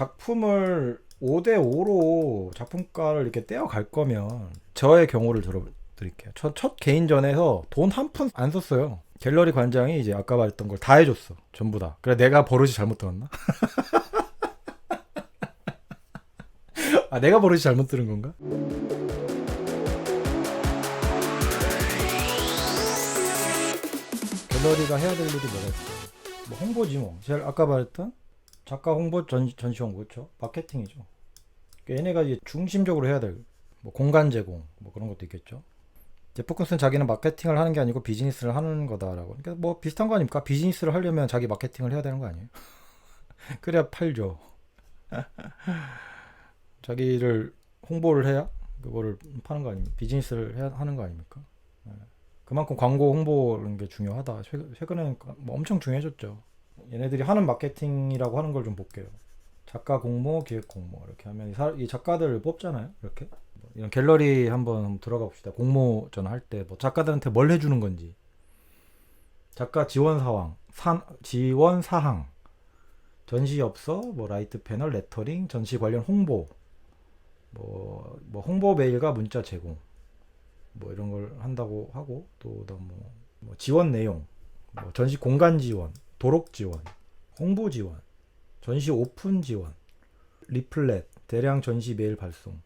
작품을 5대5로 작품가를 이렇게 떼어갈 거면 저의 경우를 들어드릴게요. 첫, 첫 개인전에서 돈 한 푼 안 썼어요. 갤러리 관장이 이제 아까 말했던 걸 다 해줬어. 전부 다. 그래 내가 버릇이 잘못 들었나? 아 내가 버릇이 잘못 들은 건가? 갤러리가 해야 될 일이 뭐가 있어요? 뭐 홍보지 뭐. 제가 아까 말했던 작가 홍보 전, 전시 홍보 그렇죠? 마케팅이죠. 그러니까 얘네가 이제 중심적으로 해야 될 뭐 공간 제공 뭐 그런 것도 있겠죠. 제포크스는 자기는 마케팅을 하는 게 아니고 비즈니스를 하는 거다라고. 그러니까 뭐 비슷한 거 아닙니까? 비즈니스를 하려면 자기 마케팅을 해야 되는 거 아니에요? 그래야 팔죠. 자기를 홍보를 해야 그거를 파는 거 아닙니까? 비즈니스를 해야 하는 거 아닙니까? 예. 그만큼 광고 홍보라는 게 중요하다. 최근- 최근에는 뭐 엄청 중요해졌죠. 얘네들이 하는 마케팅이라고 하는 걸 좀 볼게요. 작가 공모, 기획 공모 이렇게 하면 이, 사- 이 작가들 뽑잖아요. 이렇게 뭐 이런 갤러리 한번, 들어가 봅시다. 공모 전 할 때 뭐 작가들한테 뭘 해주는 건지 작가 지원 사항, 산, 지원 사항, 전시 엽서, 뭐 라이트 패널, 레터링, 전시 관련 홍보, 뭐, 뭐 홍보 메일과 문자 제공, 뭐 이런 걸 한다고 하고 또 그다음 뭐, 뭐 지원 내용, 뭐 전시 공간 지원, 도록 지원, 홍보 지원, 전시 오픈 지원, 리플렛, 대량 전시 메일 발송,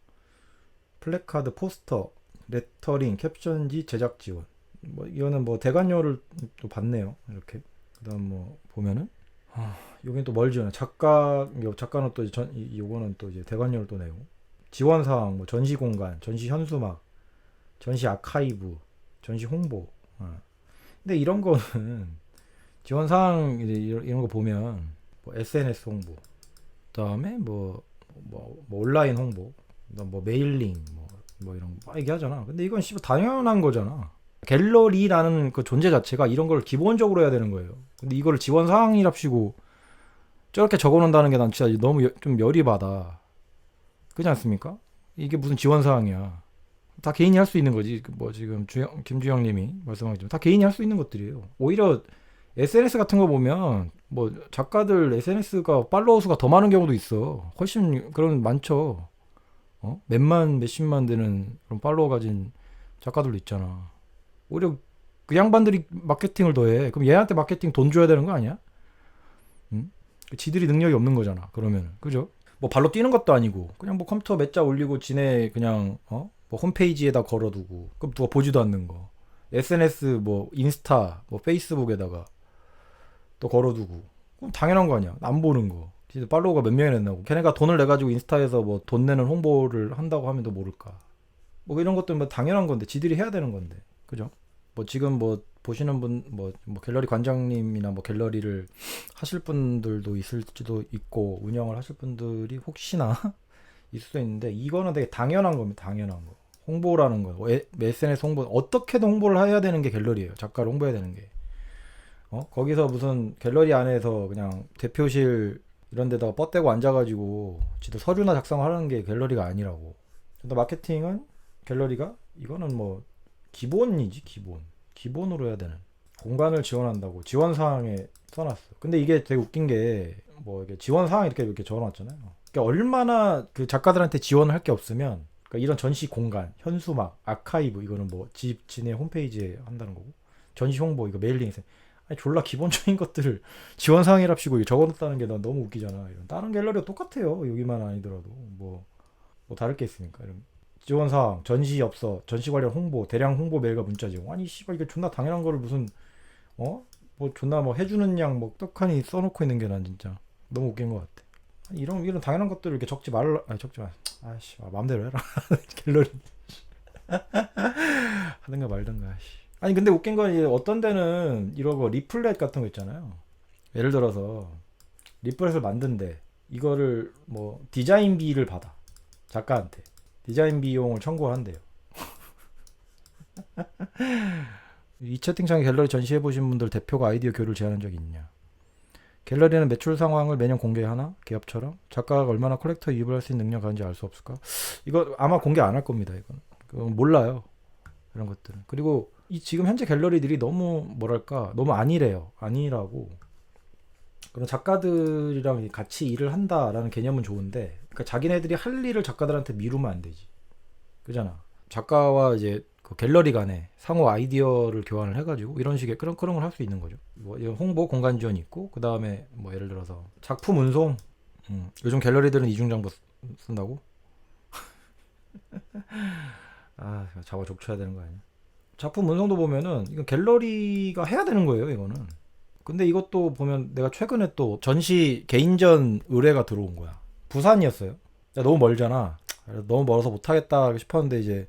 플래카드, 포스터, 레터링, 캡션지 제작 지원. 뭐 이거는 뭐 대관료를 또 받네요. 이렇게. 그다음 뭐 보면은 아, 여긴 또뭘 지원해? 작가 요 작가는 또 전, 이- 요거는 또 이제 대관료를 또 내고 지원 사항, 뭐 전시 공간, 전시 현수막, 전시 아카이브, 전시 홍보. 어. 근데 이런 거는 지원 사항 이런, 거 보면 뭐 SNS 홍보, 그다음에 뭐, 뭐, 뭐 온라인 홍보, 뭐 메일링, 뭐, 뭐 이런 거막 얘기하잖아. 근데 이건 씨발 당연한 거잖아. 갤러리라는 그 존재 자체가 이런 걸 기본적으로 해야 되는 거예요. 근데 이거를 지원 사항이랍시고 저렇게 적어놓는다는 게 난 진짜 너무 여- 좀 열이 받아. 그렇지 않습니까? 이게 무슨 지원 사항이야. 다 개인이 할 수 있는 거지. 그뭐 지금 주영, 김주영님이 말씀하셨지만 다 개인이 할 수 있는 것들이에요. 오히려 SNS 같은 거 보면 뭐 작가들 SNS가 팔로워 수가 더 많은 경우도 있어. 훨씬 그런 많죠. 어? 몇만 몇십만 되는 그런 팔로워 가진 작가들도 있잖아. 오히려 그 양반들이 마케팅을 더해. 그럼 얘한테 마케팅 돈 줘야 되는 거 아니야? 응? 그 지들이 능력이 없는 거잖아. 그러면 그죠? 뭐 발로 뛰는 것도 아니고 그냥 뭐 컴퓨터 몇 자 올리고 지네 그냥 어? 뭐 홈페이지에다 걸어두고 그럼 누가 보지도 않는 거. SNS 뭐 인스타 뭐 페이스북에다가 또 걸어두고 그럼 당연한 거 아니야. 안 보는 거. 진짜 팔로워가 몇 명이나 된다고. 걔네가 돈을 내 가지고 인스타에서 뭐 돈 내는 홍보를 한다고 하면 또 모를까. 뭐 이런 것도 뭐 당연한 건데 지들이 해야 되는 건데. 그죠? 뭐 지금 뭐 보시는 분뭐 뭐 갤러리 관장님이나 뭐 갤러리를 하실 분들도 있을지도 있고 운영을 하실 분들이 혹시나 있을 수도 있는데 이거는 되게 당연한 겁니다. 당연한 거. 홍보라는 거. 뭐 에- SNS 홍보 어떻게든 홍보를 해야 되는 게 갤러리예요. 작가를 홍보해야 되는 게. 어? 거기서 무슨 갤러리 안에서 그냥 대표실 이런 데다가 뻗대고 앉아가지고 지도 서류나 작성하는 게 갤러리가 아니라고. 근데 마케팅은 갤러리가 이거는 뭐 기본이지 기본. 기본으로 해야 되는. 공간을 지원한다고 지원 사항에 써놨어. 근데 이게 되게 웃긴 게 뭐 이게 지원 사항 이렇게 이렇게 적어놨잖아요. 그러니까 얼마나 그 작가들한테 지원을 할게 없으면 그러니까 이런 전시 공간, 현수막, 아카이브 이거는 뭐집 지네 홈페이지에 한다는 거고 전시 홍보 이거 메일링 아니 졸라 기본적인 것들을 지원 사항이랍시고 이거 적어놨다는 게 난 너무 웃기잖아. 이런 다른 갤러리가 똑같아요. 여기만 아니더라도 뭐, 뭐 다를 게 있습니까? 이런 지원 사항, 전시 엽서, 전시 관련 홍보, 대량 홍보 메일과 문자 제공. 아니 씨발 이게 존나 당연한 거를 무슨 어? 뭐 존나 뭐 해주는 양 뭐 떡하니 써놓고 있는 게 난 진짜 너무 웃긴 것 같아. 이런 이런 당연한 것들을 이렇게 적지 말라. 아니 적지 마. 아씨 마음대로 해라. 갤러리 하든가 말든가. 씨. 아니 근데 웃긴 건 어떤 데는 이러고 리플렛 같은 거 있잖아요. 예를 들어서 리플렛을 만든데 이거를 뭐 디자인비를 받아 작가한테 디자인 비용을 청구한대요. 이 채팅창에 갤러리 전시해 보신 분들 대표가 아이디어 교류를 제안한 적이 있냐? 갤러리는 매출 상황을 매년 공개하나? 기업처럼? 작가가 얼마나 컬렉터 이입을 할 수 있는 능력 가는지 알 수 없을까? 이거 아마 공개 안 할 겁니다. 이건 몰라요. 이런 것들은. 그리고 이 지금 현재 갤러리들이 너무 뭐랄까 너무 안일해요. 안일하고 그런 작가들이랑 같이 일을 한다라는 개념은 좋은데 그러니까 자기네들이 할 일을 작가들한테 미루면 안 되지. 그잖아. 작가와 이제 그 갤러리 간에 상호 아이디어를 교환을 해가지고 이런 식의 그런 그런 걸 할 수 있는 거죠. 뭐 홍보 공간 지원 있고 그 다음에 뭐 예를 들어서 작품 운송. 음, 요즘 갤러리들은 쓰- 쓴다고? 아 자화 족쳐야 되는 거 아니야? 작품 운송도 보면은 이건 갤러리가 해야 되는 거예요. 이거는. 근데 이것도 보면 내가 최근에 또 전시 개인전 의뢰가 들어온 거야. 부산이었어요. 야, 너무 멀잖아. 너무 멀어서 못하겠다 싶었는데 이제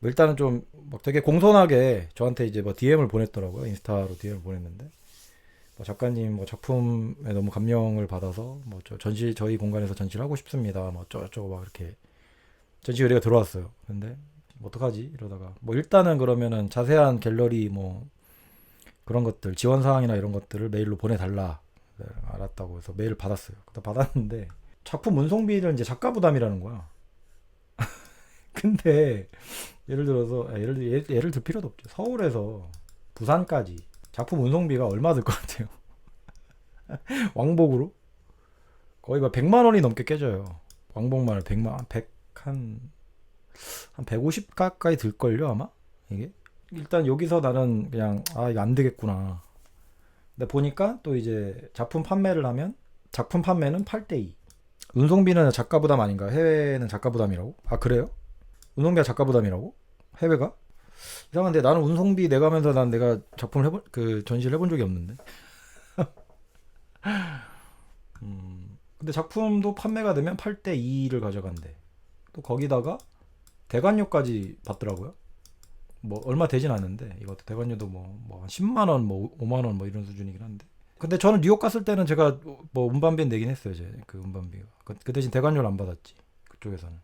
뭐 일단은 좀 막 되게 공손하게 저한테 이제 뭐 DM을 보냈더라고요. 인스타로 DM을 보냈는데 뭐 작가님 뭐 작품에 너무 감명을 받아서 뭐 저 전시 저희 공간에서 전시를 하고 싶습니다. 뭐 어쩌고저쩌고 막 이렇게 전시 의뢰가 들어왔어요. 근데 뭐 어떡하지 이러다가 뭐 일단은 그러면은 자세한 갤러리 뭐 그런 것들 지원 사항이나 이런 것들을 메일로 보내달라 네, 알았다고 해서 메일을 받았어요. 그다 받았는데 작품 운송비를 이제 작가 부담이라는 거야. 근데 예를 들어서 아, 예를 들- 예- 예를 들 필요도 없죠. 서울에서 부산까지 작품 운송비가 얼마 들 것 같아요? 왕복으로 거의 막 100만 원이 넘게 깨져요. 왕복만 100만 100한 한 150 가까이 들 걸요, 아마? 이게 일단 여기서 나는 그냥 아 이거 안 되겠구나. 근데 보니까 또 이제 작품 판매를 하면 작품 판매는 8대2. 운송비는 작가 부담 아닌가? 해외는 작가 부담이라고? 아 그래요? 운송비가 작가 부담이라고? 해외가? 이상한데 나는 운송비 내가면서 난 내가 작품을 해본 그 전시를 해본 적이 없는데. 음, 근데 작품도 판매가 되면 8대 2를 가져간대. 또 거기다가 대관료까지 받더라고요. 뭐 얼마 되진 않는데 이것도 대관료도 뭐뭐 10만 원, 뭐 5만 원 뭐 이런 수준이긴 한데. 근데 저는 뉴욕 갔을 때는 제가 뭐 운반비 내긴 했어요, 이제 그 운반비가. 그, 그 대신 대관료를 안 받았지. 그쪽에서는.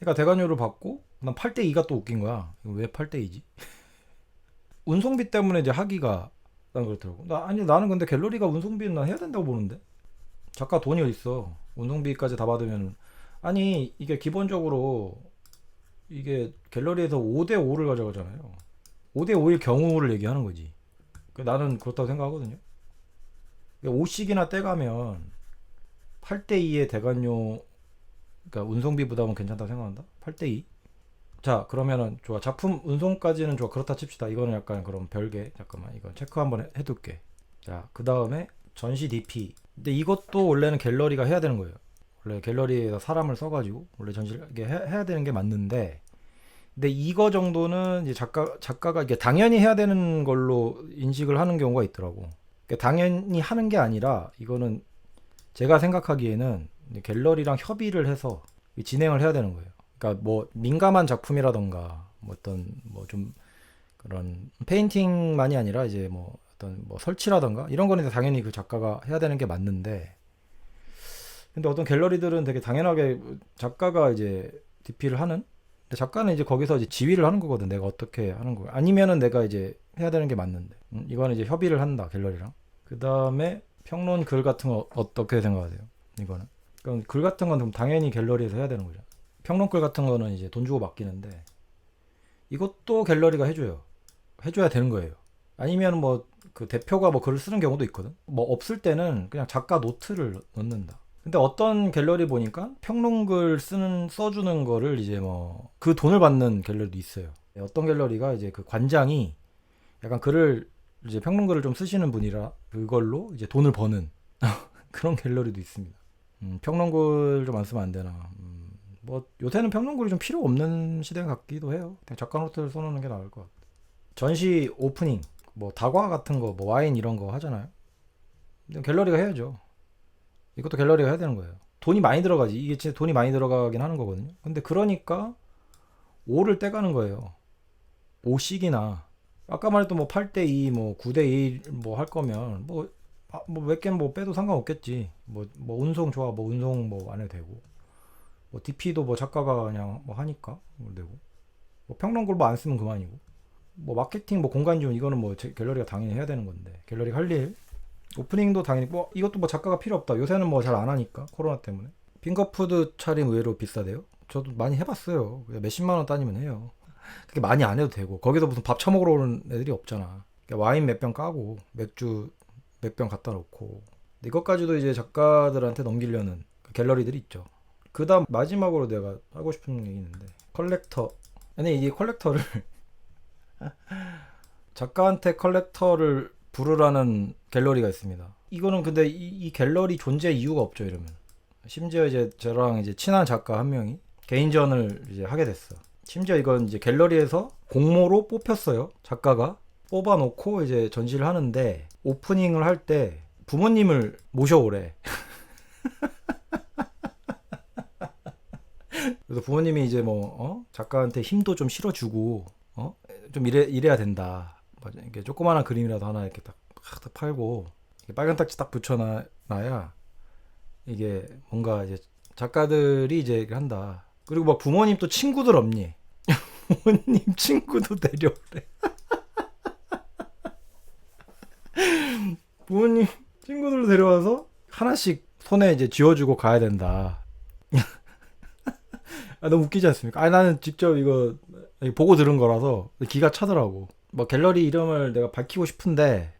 그러니까 대관료를 받고 난 8대 2가 또 웃긴 거야. 왜 8대 2지? 운송비 때문에 이제 하기가 난 그렇더라고. 나 아니 나는 근데 갤러리가 운송비는 난 해야 된다고 보는데. 작가 돈이 어디 있어? 운송비까지 다 받으면 아니 이게 기본적으로 이게 갤러리에서 5대 5를 가져가잖아요. 5대 5일 경우를 얘기하는 거지. 그 나는 그렇다고 생각하거든요. 5씩이나 떼가면 8대 2의 대관료 그러니까 운송비 부담은 괜찮다고 생각한다. 8대 2. 자, 그러면은 좋아. 작품 운송까지는 좋아. 그렇다 칩시다. 이거는 약간 그럼 별개. 잠깐만. 이거 체크 한번 해, 해둘게. 자, 그 다음에 전시 DP. 근데 이것도 원래는 갤러리가 해야 되는 거예요. 원래 갤러리에서 사람을 써가지고 원래 전시를 이게 해, 해야 되는 게 맞는데, 근데 이거 정도는 이제 작가 작가가 이게 당연히 해야 되는 걸로 인식을 하는 경우가 있더라고. 그러니까 당연히 하는 게 아니라 이거는 제가 생각하기에는 갤러리랑 협의를 해서 진행을 해야 되는 거예요. 그러니까 뭐 민감한 작품이라던가 뭐 어떤 뭐 좀 그런 페인팅만이 아니라 이제 뭐 어떤 뭐 설치라던가 이런 거는 당연히 그 작가가 해야 되는 게 맞는데 근데 어떤 갤러리들은 되게 당연하게 작가가 이제 DP를 하는 근데 작가는 이제 거기서 이제 지휘를 하는 거거든 내가 어떻게 하는 거 아니면은 내가 이제 해야 되는 게 맞는데 음, 이거는 이제 협의를 한다 갤러리랑 그 다음에 평론 글 같은 거 어떻게 생각하세요 이거는 그럼 글 같은 건 그럼 당연히 갤러리에서 해야 되는 거죠 평론 글 같은 거는 이제 돈 주고 맡기는데 이것도 갤러리가 해줘요. 해줘야 되는 거예요. 아니면 뭐 그 대표가 뭐 글을 쓰는 경우도 있거든. 뭐 없을 때는 그냥 작가 노트를 넣는다. 근데 어떤 갤러리 보니까 평론글 쓰는 써주는 거를 이제 뭐 그 돈을 받는 갤러리도 있어요. 어떤 갤러리가 이제 그 관장이 약간 글을 이제 평론글을 좀 쓰시는 분이라 그걸로 이제 돈을 버는 그런 갤러리도 있습니다. 음, 평론글 좀 안 쓰면 안 되나. 음, 뭐 요새는 평론글이 좀 필요 없는 시대 같기도 해요. 그냥 작가 노트를 써놓는 게 나을 것 같아. 전시 오프닝, 뭐 다과 같은 거, 뭐 와인 이런 거 하잖아요. 갤러리가 해야죠. 이것도 갤러리가 해야 되는 거예요. 돈이 많이 들어가지. 이게 진짜 돈이 많이 들어가긴 하는 거거든요. 근데 그러니까 5를 떼가는 거예요. 5씩이나 아까 말했던 뭐 8대 2, 뭐 9대 1 뭐 할 거면 뭐 아, 뭐몇 개는 뭐 빼도 상관없겠지. 뭐, 뭐 운송 좋아, 뭐 운송 뭐 안 해도 되고. 뭐 DP도 뭐 작가가 그냥 뭐 하니까 뭐 되고. 뭐 평론 글 뭐 안 쓰면 그만이고. 뭐 마케팅 뭐 공간 지원 이거는 뭐 제- 갤러리가 당연히 해야 되는 건데. 갤러리가 할 일. 오프닝도 당연히 뭐 이것도 뭐 작가가 필요 없다. 요새는 뭐 잘 안 하니까 코로나 때문에. 핑거푸드 차림 의외로 비싸대요. 저도 많이 해봤어요. 몇십만 원 따지면 해요. 그렇게 많이 안 해도 되고 거기서 무슨 밥 처먹으러 오는 애들이 없잖아. 그러니까 와인 몇 병 까고 맥주 몇 병 갖다 놓고 이것까지도 이제 작가들한테 넘기려는 그 갤러리들이 있죠. 그다음 마지막으로 내가 하고 싶은 얘기 있는데 컬렉터 아니 이게 컬렉터를 작가한테 컬렉터를 부르라는 갤러리가 있습니다. 이거는 근데 이, 이 갤러리 존재 이유가 없죠 이러면. 심지어 이제 저랑 이제 친한 작가 한 명이 개인전을 이제 하게 됐어. 심지어 이건 이제 갤러리에서 공모로 뽑혔어요. 작가가 뽑아놓고 이제 전시를 하는데 오프닝을 할 때 부모님을 모셔오래. 그래서 부모님이 이제 뭐 어? 작가한테 힘도 좀 실어주고 어? 좀 이래 이래야 된다. 맞아. 이게 조그마한 그림이라도 하나 이렇게 딱, 딱 팔고 빨간 딱지 딱 붙여놔야 이게 뭔가 이제 작가들이 이제 한다. 그리고 막 부모님 또 친구들 없니? 부모님 친구도 데려오래. 부모님 친구들 데려와서 하나씩 손에 이제 쥐어주고 가야 된다. 아, 너무 웃기지 않습니까? 아, 나는 직접 이거 보고 들은 거라서 기가 차더라고. 뭐 갤러리 이름을 내가 밝히고 싶은데, 하...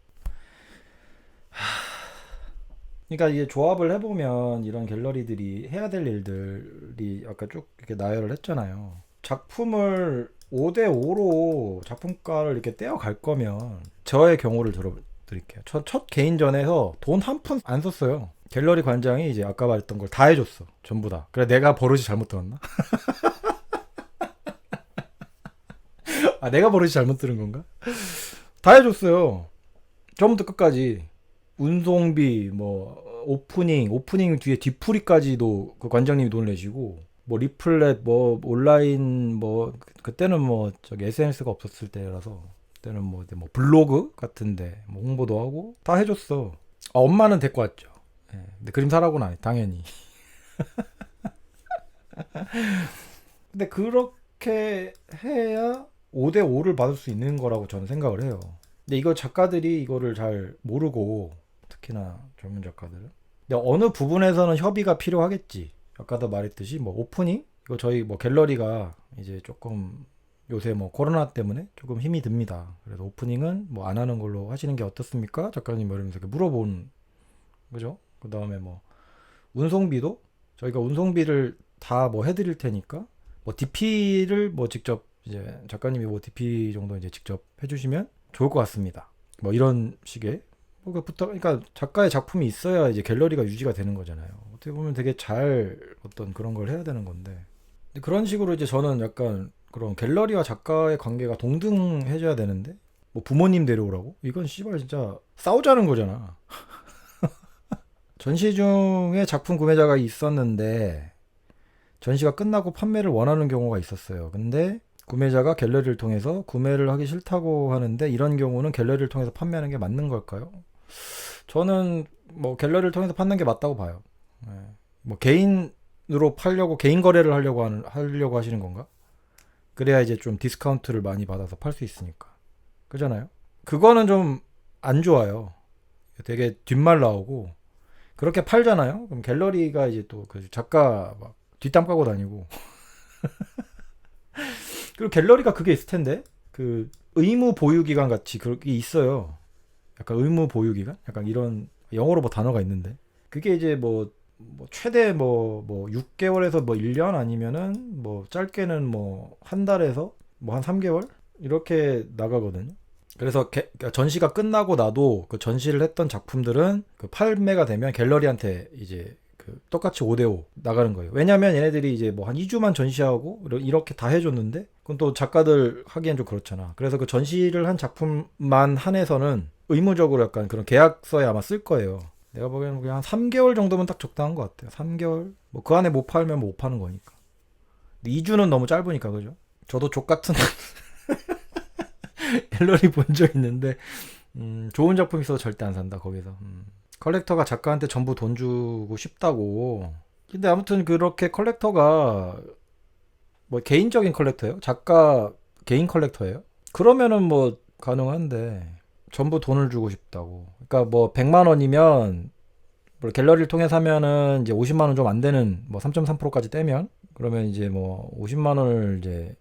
그러니까 이게 조합을 해보면 이런 갤러리들이 해야 될 일들이 아까 쭉 이렇게 나열을 했잖아요. 작품을 5대5로 작품가를 이렇게 떼어갈 거면 저의 경우를 들어드릴게요. 첫, 첫 개인전에서 돈 한 푼 안 썼어요. 갤러리 관장이 이제 아까 말했던 걸 다 해줬어. 전부 다. 그래 내가 버릇이 잘못 들었나? 아 내가 버릇이 잘못 들은 건가? 다 해줬어요. 처음부터 끝까지 운송비 뭐 오프닝 오프닝 뒤에 뒤풀이까지도 그 관장님이 돈을 내시고 뭐 리플렛 뭐 온라인 뭐 그때는 뭐 저기 SNS가 없었을 때라서 그때는 뭐, 뭐 블로그 같은데 뭐 홍보도 하고 다 해줬어. 아, 엄마는 데리고 왔죠. 예, 근데 그림 사라고는 아니 당연히. 근데 그렇게 해야 5대 5를 받을 수 있는 거라고 저는 생각을 해요. 근데 이거 작가들이 이거를 잘 모르고 특히나 젊은 작가들은 근데 어느 부분에서는 협의가 필요하겠지. 아까도 말했듯이 뭐 오프닝 이거 저희 뭐 갤러리가 이제 조금 요새 뭐 코로나 때문에 조금 힘이 듭니다. 그래서 오프닝은 뭐 안 하는 걸로 하시는 게 어떻습니까? 작가님 뭐 이러면서 물어본 그죠? 그 다음에 뭐 운송비도 저희가 운송비를 다 뭐 해드릴 테니까 뭐 DP를 뭐 직접 이제 작가님이 뭐 DP 정도 이제 직접 해주시면 좋을 것 같습니다. 뭐 이런 식의 뭐그 부탁 그러니까 작가의 작품이 있어야 이제 갤러리가 유지가 되는 거잖아요. 어떻게 보면 되게 잘 어떤 그런 걸 해야 되는 건데 그런 식으로 이제 저는 약간 그런 갤러리와 작가의 관계가 동등해져야 되는데 뭐 부모님 데려오라고 이건 씨발 진짜 싸우자는 거잖아. 전시 중에 작품 구매자가 있었는데 전시가 끝나고 판매를 원하는 경우가 있었어요. 근데 구매자가 갤러리를 통해서 구매를 하기 싫다고 하는데 이런 경우는 갤러리를 통해서 판매하는 게 맞는 걸까요? 저는 뭐 갤러리를 통해서 판는 게 맞다고 봐요. 네. 뭐 개인으로 팔려고 개인 거래를 하려고 하는 하려고 하시는 건가? 그래야 이제 좀 디스카운트를 많이 받아서 팔 수 있으니까. 그잖아요. 그거는 좀 안 좋아요. 되게 뒷말 나오고 그렇게 팔잖아요. 그럼 갤러리가 이제 또 그 작가 막 뒷담 까고 다니고. 그리고 갤러리가 그게 있을 텐데 그 의무 보유 기간 같이 그게 있어요. 약간 의무 보유 기간? 약간 이런 영어로 뭐 단어가 있는데 그게 이제 뭐, 뭐 최대 뭐, 뭐 6개월에서 뭐 1년 아니면은 뭐 짧게는 뭐 한 달에서 뭐 한 3개월 이렇게 나가거든요. 그래서 게, 그러니까 전시가 끝나고 나도 그 전시를 했던 작품들은 그 판매가 되면 갤러리한테 이제 그 똑같이 5대5 나가는 거예요. 왜냐면 얘네들이 이제 뭐 한 2주만 전시하고 이렇게 다 해줬는데 그건 또 작가들 하기엔 좀 그렇잖아. 그래서 그 전시를 한 작품만 한해서는 의무적으로 약간 그런 계약서에 아마 쓸 거예요. 내가 보기에는 그냥 한 3개월 정도면 딱 적당한 것 같아요. 3개월. 뭐 그 안에 못 팔면 못 파는 거니까. 근데 2주는 너무 짧으니까 그죠? 저도 족 같은 갤러리 본 적 있는데 음, 좋은 작품 있어서 절대 안 산다 거기서. 음. 컬렉터가 작가한테 전부 돈 주고 싶다고. 근데 아무튼 그렇게 컬렉터가 뭐 개인적인 컬렉터예요? 작가 개인 컬렉터예요? 그러면은 뭐 가능한데 전부 돈을 주고 싶다고. 그러니까 뭐 100만 원이면 뭐 갤러리를 통해 사면은 이제 50만 원 좀 안 되는 뭐 3.3%까지 떼면 그러면 이제 뭐 50만 원을 이제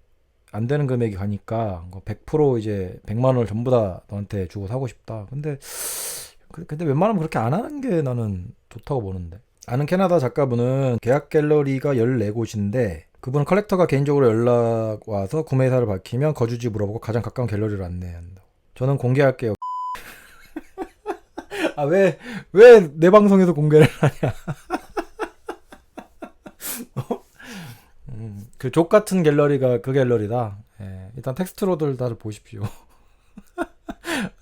안 되는 금액이 가니까 100%뭐 이제 100만 원을 전부 다 너한테 주고 사고 싶다. 근데 그- 근데 웬만하면 그렇게 안 하는 게 나는 좋다고 보는데. 아는 캐나다 작가분은 계약 갤러리가 14곳인데 그분은 컬렉터가 개인적으로 연락 와서 구매 사를 밝히면 거주지 물어보고 가장 가까운 갤러리를 안내한다고. 저는 공개할게요. 아, 왜, 왜 내 방송에서 공개를 하냐. 어? 음, 그족 같은 갤러리가 그 갤러리다. 예, 일단 텍스트로들 다들 보십시오.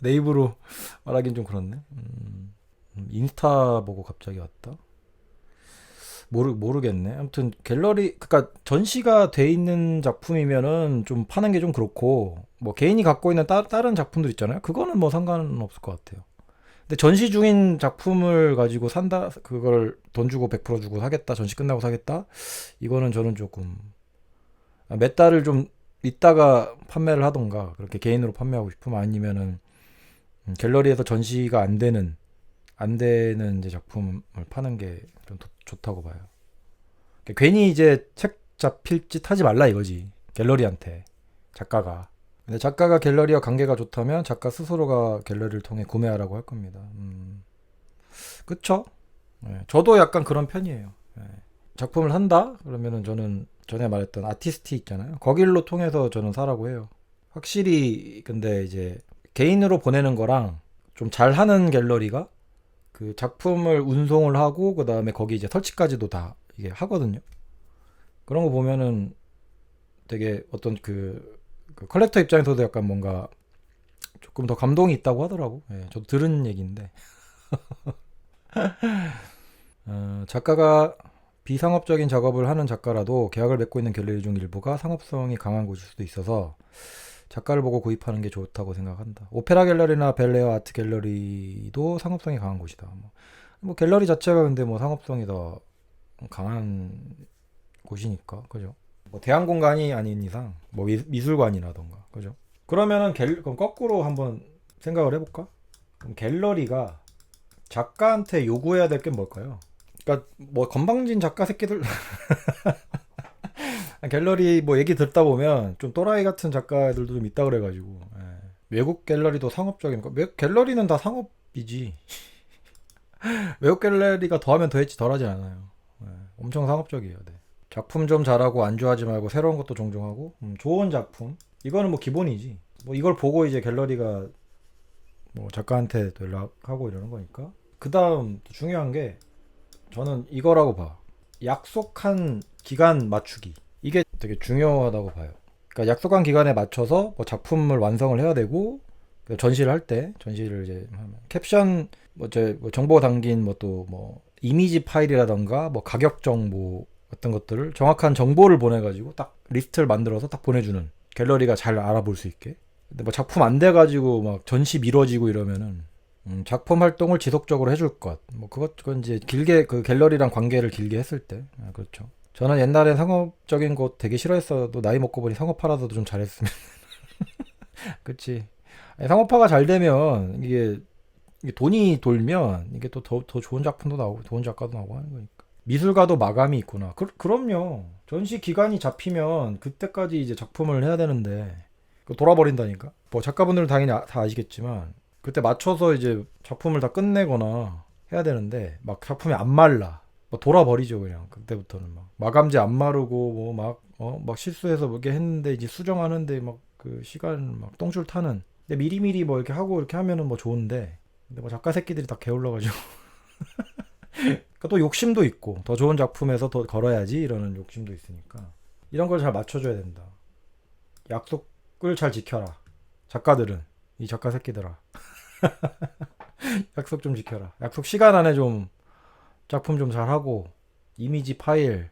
내 입으로 말하긴 좀 그렇네. 음, 음, 인스타 보고 갑자기 왔다. 모르 모르겠네. 아무튼 갤러리 그러니까 전시가 돼 있는 작품이면은 좀 파는 게 좀 그렇고 뭐 개인이 갖고 있는 따, 다른 작품들 있잖아요. 그거는 뭐 상관은 없을 것 같아요. 근데 전시 중인 작품을 가지고 산다 그걸 돈 주고 100% 주고 사겠다 전시 끝나고 사겠다 이거는 저는 조금 아, 몇 달을 좀 있다가 판매를 하던가 그렇게 개인으로 판매하고 싶으면 아니면은 음, 갤러리에서 전시가 안 되는 안 되는 이제 작품을 파는 게 좀 좋다고 봐요. 그러니까 괜히 이제 책 잡힐 짓 하지 말라 이거지 갤러리한테 작가가. 근데 작가가 갤러리와 관계가 좋다면 작가 스스로가 갤러리를 통해 구매하라고 할 겁니다. 음. 그쵸? 예, 저도 약간 그런 편이에요. 예. 작품을 산다? 그러면은 저는 전에 말했던 아티스트 있잖아요. 거길로 통해서 저는 사라고 해요. 확실히 근데 이제 개인으로 보내는 거랑 좀 잘하는 갤러리가 그 작품을 운송을 하고 그 다음에 거기 이제 설치까지도 다 이게 하거든요. 그런 거 보면은 되게 어떤 그, 그 컬렉터 입장에서도 약간 뭔가 조금 더 감동이 있다고 하더라고. 예, 저도 들은 얘기인데. 어, 작가가 비상업적인 작업을 하는 작가라도 계약을 맺고 있는 갤러리 중 일부가 상업성이 강한 곳일 수도 있어서 작가를 보고 구입하는 게 좋다고 생각한다. 오페라 갤러리나 벨레어 아트 갤러리도 상업성이 강한 곳이다. 뭐, 뭐 갤러리 자체가 근데 뭐 상업성이 더 강한 곳이니까 그죠? 뭐 대한 공간이 아닌 이상 뭐 미, 미술관이라던가 그죠? 그러면은 갤 그럼 거꾸로 한번 생각을 해볼까? 그럼 갤러리가 작가한테 요구해야 될 게 뭘까요? 그러니까 뭐 건방진 작가 새끼들 갤러리 뭐 얘기 듣다 보면 좀 또라이 같은 작가들도 좀 있다 그래가지고 예. 외국 갤러리도 상업적인 거 외국 갤러리는 다 상업이지. 외국 갤러리가 더하면 더했지 덜하지 않아요. 예. 엄청 상업적이에요 네. 작품 좀 잘하고 안주하지 말고 새로운 것도 종종 하고 음, 좋은 작품. 이거는 뭐 기본이지. 뭐 이걸 보고 이제 갤러리가 뭐 작가한테 또 연락하고 이러는 거니까. 그 다음 중요한 게 저는 이거라고 봐 약속한 기간 맞추기 이게 되게 중요하다고 봐요. 그러니까 약속한 기간에 맞춰서 뭐 작품을 완성을 해야 되고 그 전시를 할 때 전시를 이제 하면 캡션 뭐제 뭐 정보 담긴 뭐또뭐 이미지 파일이라던가 뭐 가격 정보 같은 것들을 정확한 정보를 보내가지고 딱 리스트를 만들어서 딱 보내주는 갤러리가 잘 알아볼 수 있게. 근데 뭐 작품 안 돼가지고 막 전시 미뤄지고 이러면은 음, 작품 활동을 지속적으로 해줄 것. 뭐 그것 그건 이제 길게 그 갤러리랑 관계를 길게 했을 때 아, 그렇죠. 저는 옛날에 상업적인 곳 되게 싫어했어도 나이 먹고 보니 상업화라도 좀 잘했으면. 그치. 아니, 상업화가 잘 되면 이게, 이게 돈이 돌면 이게 또 더 더 좋은 작품도 나오고 좋은 작가도 나오고 하는 거니까. 미술가도 마감이 있구나. 그, 그럼요. 전시 기간이 잡히면 그때까지 이제 작품을 해야 되는데 그거 돌아버린다니까. 뭐 작가분들은 당연히 아- 다 아시겠지만 그때 맞춰서 이제 작품을 다 끝내거나 해야 되는데 막 작품이 안 말라. 뭐 돌아버리죠 그냥. 그때부터는 막. 마감재 안 마르고 뭐 막 어? 막 실수해서 뭐 이렇게 했는데 이제 수정하는데 막 그 시간 막 똥줄 타는. 근데 미리미리 뭐 이렇게 하고 이렇게 하면은 뭐 좋은데. 근데 뭐 작가 새끼들이 다 게을러가지고. 그러니까 또 욕심도 있고. 더 좋은 작품에서 더 걸어야지 이러는 욕심도 있으니까. 이런 걸 잘 맞춰줘야 된다. 약속을 잘 지켜라. 작가들은. 이 작가 새끼들아. 약속 좀 지켜라. 약속 시간 안에 좀 작품 좀 잘 하고 이미지 파일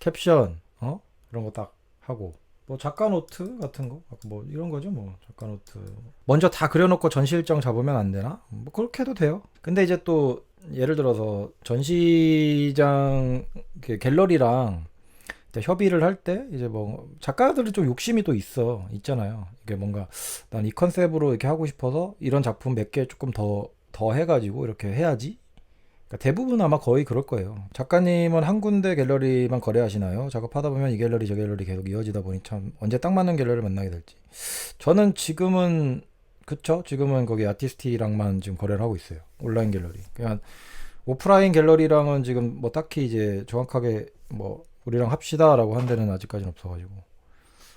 캡션 어? 이런 거 딱 하고. 뭐 작가 노트 같은 거? 뭐 이런 거죠 뭐. 작가 노트. 먼저 다 그려놓고 전시 일정 잡으면 안 되나? 뭐 그렇게 해도 돼요. 근데 이제 또 예를 들어서 전시장 그 갤러리랑 협의를 할 때 이제 뭐 작가들은 좀 욕심이 또 있어 있잖아요. 이게 뭔가 난 이 컨셉으로 이렇게 하고 싶어서 이런 작품 몇 개 조금 더 더 해가지고 이렇게 해야지 그러니까 대부분 아마 거의 그럴 거예요. 작가님은 한 군데 갤러리만 거래하시나요? 작업하다 보면 이 갤러리 저 갤러리 계속 이어지다 보니 참 언제 딱 맞는 갤러리를 만나게 될지. 저는 지금은 그쵸? 지금은 거기 아티스티랑만 지금 거래를 하고 있어요. 온라인 갤러리. 그냥 오프라인 갤러리랑은 지금 뭐 딱히 이제 정확하게 뭐 우리랑 합시다라고 한 데는 아직까지는 없어가지고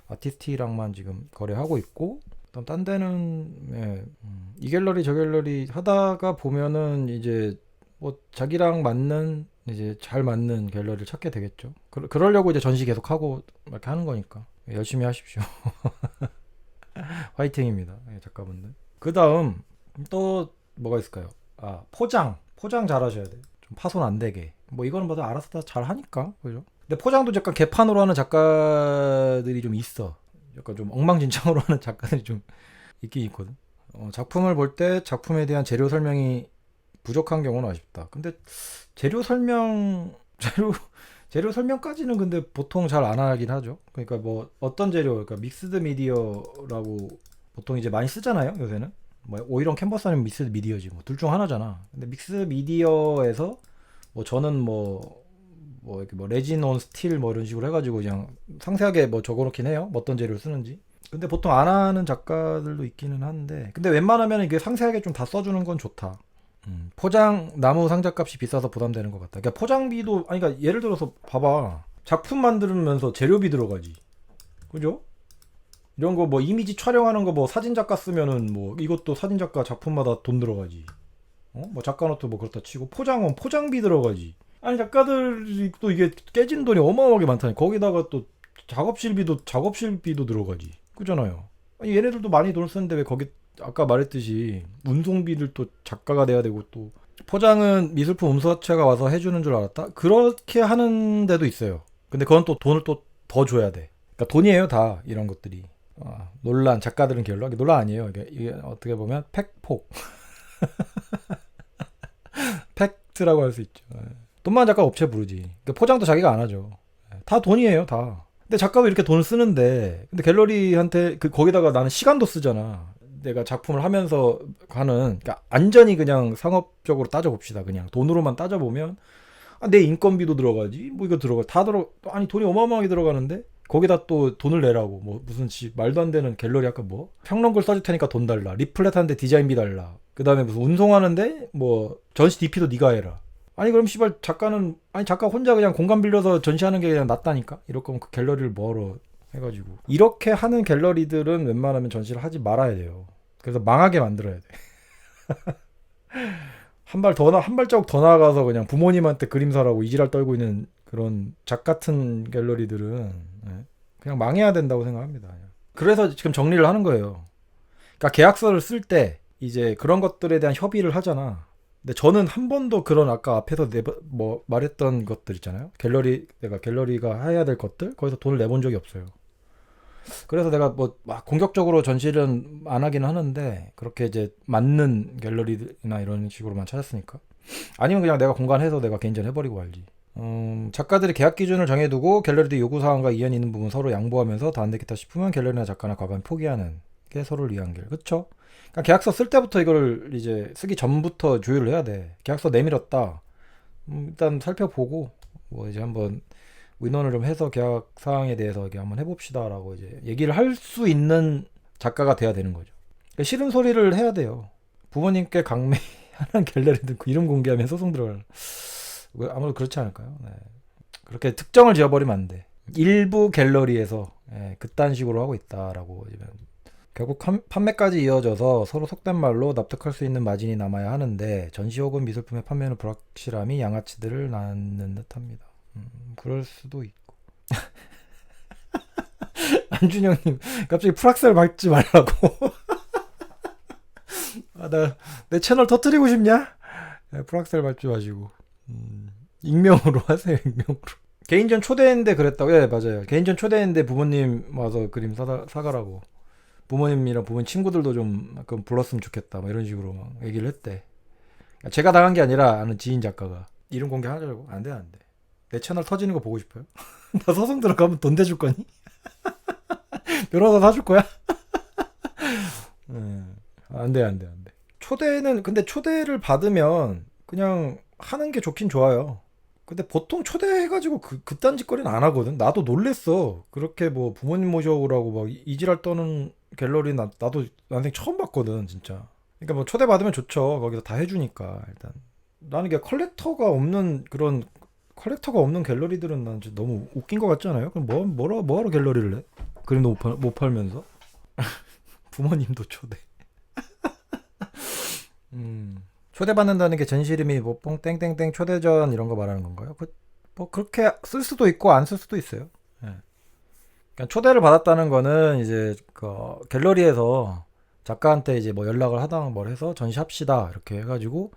아티스티랑만 지금 거래하고 있고 그다음 딴 데는 예, 음, 이 갤러리 저 갤러리 하다가 보면은 이제 뭐 자기랑 맞는 이제 잘 맞는 갤러리를 찾게 되겠죠. 그, 그러려고 이제 전시 계속 하고 이렇게 하는 거니까 열심히 하십시오. 화이팅입니다, 예, 작가분들. 그 다음 또 뭐가 있을까요? 아 포장, 포장 잘 하셔야 돼요. 좀 파손 안 되게. 뭐 이거는 뭐 알아서 다 잘 하니까 그죠? 근데 포장도 약간 개판으로 하는 작가들이 좀 있어. 약간 좀 엉망진창으로 하는 작가들이 좀 있긴 있거든. 어, 작품을 볼 때 작품에 대한 재료 설명이 부족한 경우는 아쉽다. 근데 재료 설명 재료 재료 설명까지는 근데 보통 잘 안 하긴 하죠. 그러니까 뭐 어떤 재료, 그러니까 믹스드 미디어라고 보통 이제 많이 쓰잖아요. 요새는 뭐 오이런 캔버스 아니면 믹스드 미디어지 뭐 둘 중 하나잖아. 근데 믹스드 미디어에서 뭐 저는 뭐 뭐 이렇게 뭐 레진 온 스틸 뭐 이런 식으로 해가지고 그냥 상세하게 뭐 적어놓긴 해요. 뭐 어떤 재료를 쓰는지. 근데 보통 안 하는 작가들도 있기는 한데 근데 웬만하면 이게 상세하게 좀 다 써주는 건 좋다. 음, 포장 나무 상자값이 비싸서 부담되는 것 같다. 그러니까 포장비도 아니 그러니까 예를 들어서 봐봐 작품 만들면서 재료비 들어가지, 그죠? 이런 거 뭐 이미지 촬영하는 거 뭐 사진 작가 쓰면은 뭐 이것도 사진 작가 작품마다 돈 들어가지. 어? 뭐 작가 노트 뭐 그렇다 치고 포장은 포장비 들어가지. 아니 작가들이 또 이게 깨진 돈이 어마어마하게 많다니 거기다가 또 작업실비도 작업실비도 들어가지. 그잖아요. 아니 얘네들도 많이 돈을 쓰는데 왜 거기 아까 말했듯이 운송비를 또 작가가 내야 되고 또 포장은 미술품 운수업체가 와서 해주는 줄 알았다? 그렇게 하는 데도 있어요. 근데 그건 또 돈을 또 더 줘야 돼. 그러니까 돈이에요 다 이런 것들이. 아, 논란 작가들은 게을러 논란 아니에요. 이게, 이게 어떻게 보면 팩폭 팩트라고 할 수 있죠. 예. 돈 많은 작가 업체 부르지. 그러니까 포장도 자기가 안 하죠. 예. 다 돈이에요 다. 근데 작가가 이렇게 돈을 쓰는데 근데 갤러리한테 그 거기다가 나는 시간도 쓰잖아. 내가 작품을 하면서 가는 그러니까 안전히 그냥 상업적으로 따져 봅시다. 그냥 돈으로만 따져 보면 아, 내 인건비도 들어가지. 뭐 이거 들어가 다 들어 아니 돈이 어마어마하게 들어가는데 거기다 또 돈을 내라고 뭐 무슨 지 말도 안 되는 갤러리 아까 뭐 평론글 써줄 테니까 돈 달라. 리플렛 하는데 디자인비 달라. 그 다음에 무슨 운송하는데 뭐 전시 DP도 네가 해라. 아니 그럼 씨발 작가는 아니 작가 혼자 그냥 공간 빌려서 전시하는 게 그냥 낫다니까. 이럴 거면 그 갤러리를 뭐하러 해가지고 이렇게 하는 갤러리들은 웬만하면 전시를 하지 말아야 돼요. 그래서 망하게 만들어야 돼. 한 발 더 나, 한 발자국 더 나아가서 그냥 부모님한테 그림 사라고 이지랄 떨고 있는 그런 작 같은 갤러리들은 예, 그냥 망해야 된다고 생각합니다. 그래서 지금 정리를 하는 거예요. 그러니까 계약서를 쓸 때 이제 그런 것들에 대한 협의를 하잖아. 근데 저는 한 번도 그런 아까 앞에서 내, 뭐 말했던 것들 있잖아요. 갤러리 내가 갤러리가 해야 될 것들 거기서 돈을 내본 적이 없어요. 그래서 내가 뭐 막 공격적으로 전시는 안 하긴 하는데 그렇게 이제 맞는 갤러리나 이런 식으로만 찾았으니까 아니면 그냥 내가 공간해서 내가 개인전 해버리고 말지. 음, 작가들이 계약 기준을 정해두고 갤러리들 요구 사항과 이견 있는 부분 서로 양보하면서 다안 되겠다 싶으면 갤러리나 작가나 과감히 포기하는 게 서로를 위한 길. 그쵸? 그러니까 계약서 쓸 때부터 이걸 이제 쓰기 전부터 조율을 해야 돼. 계약서 내밀었다. 음, 일단 살펴보고 뭐 이제 한번 의논을 좀 해서 계약 사항에 대해서 이렇게 한번 해봅시다라고 이제 얘기를 할 수 있는 작가가 돼야 되는 거죠. 그러니까 싫은 소리를 해야 돼요. 부모님께 강매하는 갤러리들 그 이름 공개하면 소송 들어갈. 아무래도 그렇지 않을까요? 네. 그렇게 특정을 지어버리면 안 돼. 일부 갤러리에서 예, 그딴 식으로 하고 있다라고 결국 판매까지 이어져서 서로 속된 말로 납득할 수 있는 마진이 남아야 하는데 전시 혹은 미술품의 판매는 불확실함이 양아치들을 낳는 듯합니다. 음, 그럴 수도 있고. 안준영님 갑자기 프락셀 밟지 말라고. 아, 나 내 채널 터트리고 싶냐? 네, 프락셀 밟지 마시고. 음, 익명으로 하세요. 익명으로. 개인전 초대했는데 그랬다고. 예, 맞아요. 개인전 초대했는데 부모님 와서 그림 사다, 사가라고. 부모님이랑 부모님 친구들도 좀 가끔 불렀으면 좋겠다. 막 이런 식으로 막 얘기를 했대. 제가 당한 게 아니라 아는 지인 작가가 이름 공개하자고. 안 돼, 안 돼. 내 채널 터지는 거 보고 싶어요? 나 소송 들어가면 돈 대줄 거니? 변호사 사줄 거야? 음, 안 돼, 안 돼, 안 돼. 초대는, 근데 초대를 받으면 그냥 하는 게 좋긴 좋아요. 근데 보통 초대해가지고 그, 그딴 짓거리는 안 하거든. 나도 놀랬어. 그렇게 뭐 부모님 모셔오라고 막 이지랄 떠는 갤러리 나, 나도 난생 처음 봤거든 진짜 그러니까 뭐 초대받으면 좋죠 거기서 다 해주니까 일단 나는 이게 컬렉터가 없는 그런 컬렉터가 없는 갤러리들은 난 너무 웃긴 것 같지 않아요? 그럼 뭐 뭐라 뭐하러 갤러리를 해? 그림도 못, 팔, 못 팔면서 부모님도 초대. 음 초대받는다는 게 전시 이름이 뭐 뽕 땡땡땡 초대전 이런 거 말하는 건가요? 그, 뭐 그렇게 쓸 수도 있고 안 쓸 수도 있어요. 예. 그러니까 초대를 받았다는 거는 이제 그 갤러리에서 작가한테 이제 뭐 연락을 하다가 뭘 해서 전시합시다 이렇게 해가지고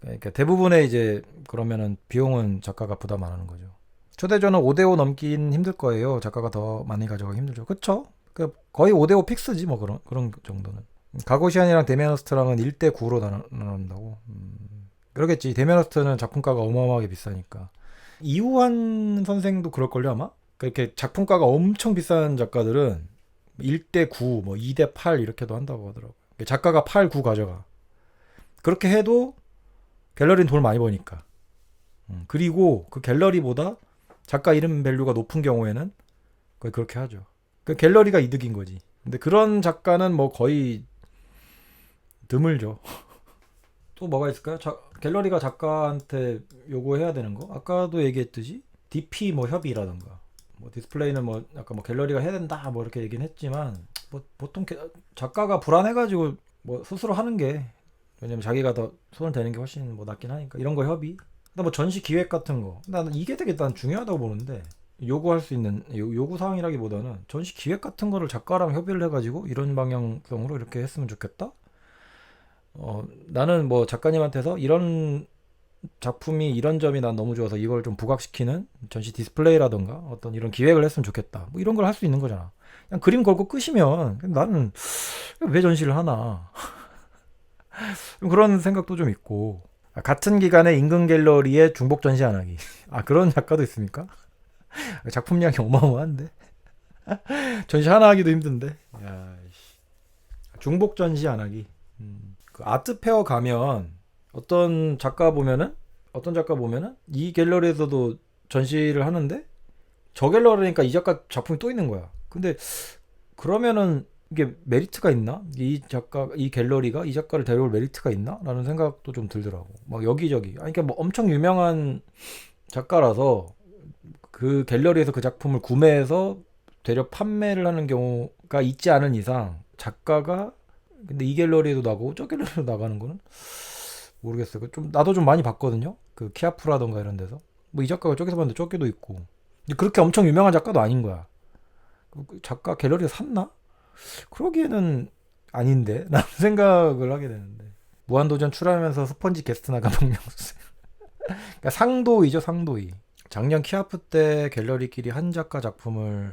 그러니까 대부분의 이제 그러면은 비용은 작가가 부담 안 하는 거죠. 초대전은 5대5 넘긴 힘들 거예요. 작가가 더 많이 가져가기 힘들죠. 그쵸? 그 거의 5대5 픽스지 뭐 그런 그런 정도는. 가고시안이랑 데미안호스트랑은 1대 9로 나눈다고. 음, 그러겠지. 데미안호스트는 작품가가 어마어마하게 비싸니까. 이우환 선생도 그럴걸요 아마? 그렇게 작품가가 엄청 비싼 작가들은 1대 9, 뭐 2대 8 이렇게도 한다고 하더라고요. 작가가 8, 9 가져가. 그렇게 해도 갤러리는 돈을 많이 버니까. 음, 그리고 그 갤러리보다 작가 이름 밸류가 높은 경우에는 거의 그렇게 하죠. 그 갤러리가 이득인 거지. 근데 그런 작가는 뭐 거의 드물죠. 또 뭐가 있을까요? 자, 갤러리가 작가한테 요구해야 되는 거? 아까도 얘기했듯이 DP 뭐 협의라든가 뭐 디스플레이는 뭐 아까 뭐 갤러리가 해야 된다 뭐 이렇게 얘기는 했지만 뭐 보통 게- 작가가 불안해가지고 뭐 스스로 하는 게 왜냐면 자기가 더 손을 대는 게 훨씬 뭐 낫긴 하니까 이런 거 협의. 뭐 전시 기획 같은 거 나는 이게 되게 난 중요하다고 보는데 요구할 수 있는 요, 요구 사항이라기보다는 전시 기획 같은 거를 작가랑 협의를 해가지고 이런 방향성으로 이렇게 했으면 좋겠다. 어 나는 뭐 작가님한테서 이런 작품이 이런 점이 난 너무 좋아서 이걸 좀 부각시키는 전시 디스플레이라던가 어떤 이런 기획을 했으면 좋겠다. 뭐 이런 걸 할 수 있는 거잖아. 그냥 그림 걸고 끄시면 나는 왜 전시를 하나. 좀 그런 생각도 좀 있고 아, 같은 기간에 인근 갤러리에 중복 전시 안 하기. 아 그런 작가도 있습니까? 작품량이 어마어마한데 전시 하나 하기도 힘든데. 야, 씨. 중복 전시 안 하기. 음. 그 아트 페어 가면 어떤 작가 보면은 어떤 작가 보면은 이 갤러리에서도 전시를 하는데 저 갤러리니까 이 작가 작품이 또 있는 거야. 근데 그러면은 이게 메리트가 있나? 이 작가, 이 갤러리가 이 작가를 데려올 메리트가 있나? 라는 생각도 좀 들더라고. 막 여기저기. 아니, 그러니까 뭐 엄청 유명한 작가라서 그 갤러리에서 그 작품을 구매해서 되려 판매를 하는 경우가 있지 않은 이상 작가가 근데 이 갤러리에도 나가고 저 갤러리에도 나가는 거는 모르겠어요. 그좀 나도 좀 많이 봤거든요. 그 키아프라던가 이런 데서 뭐 이 작가가 저기서 봤는데 저기도 있고 근데 그렇게 엄청 유명한 작가도 아닌 거야. 그 작가 갤러리에 샀나? 그러기에는 아닌데? 라는 생각을 하게 되는데. 무한도전 출하하면서 스펀지 게스트 나가 박명수 그러니까 상도이죠 상도이. 작년 키아프 때 갤러리끼리 한 작가 작품을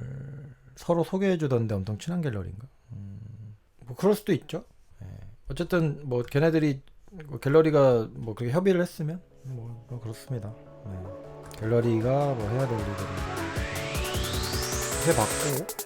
서로 소개해 주던데 엄청 친한 갤러리인가? 음, 뭐 그럴 수도 있죠. 예. 어쨌든 뭐 걔네들이 뭐 갤러리가 뭐 그렇게 협의를 했으면 뭐, 뭐 그렇습니다. 예. 갤러리가 뭐 해야 될 일들을 해봤고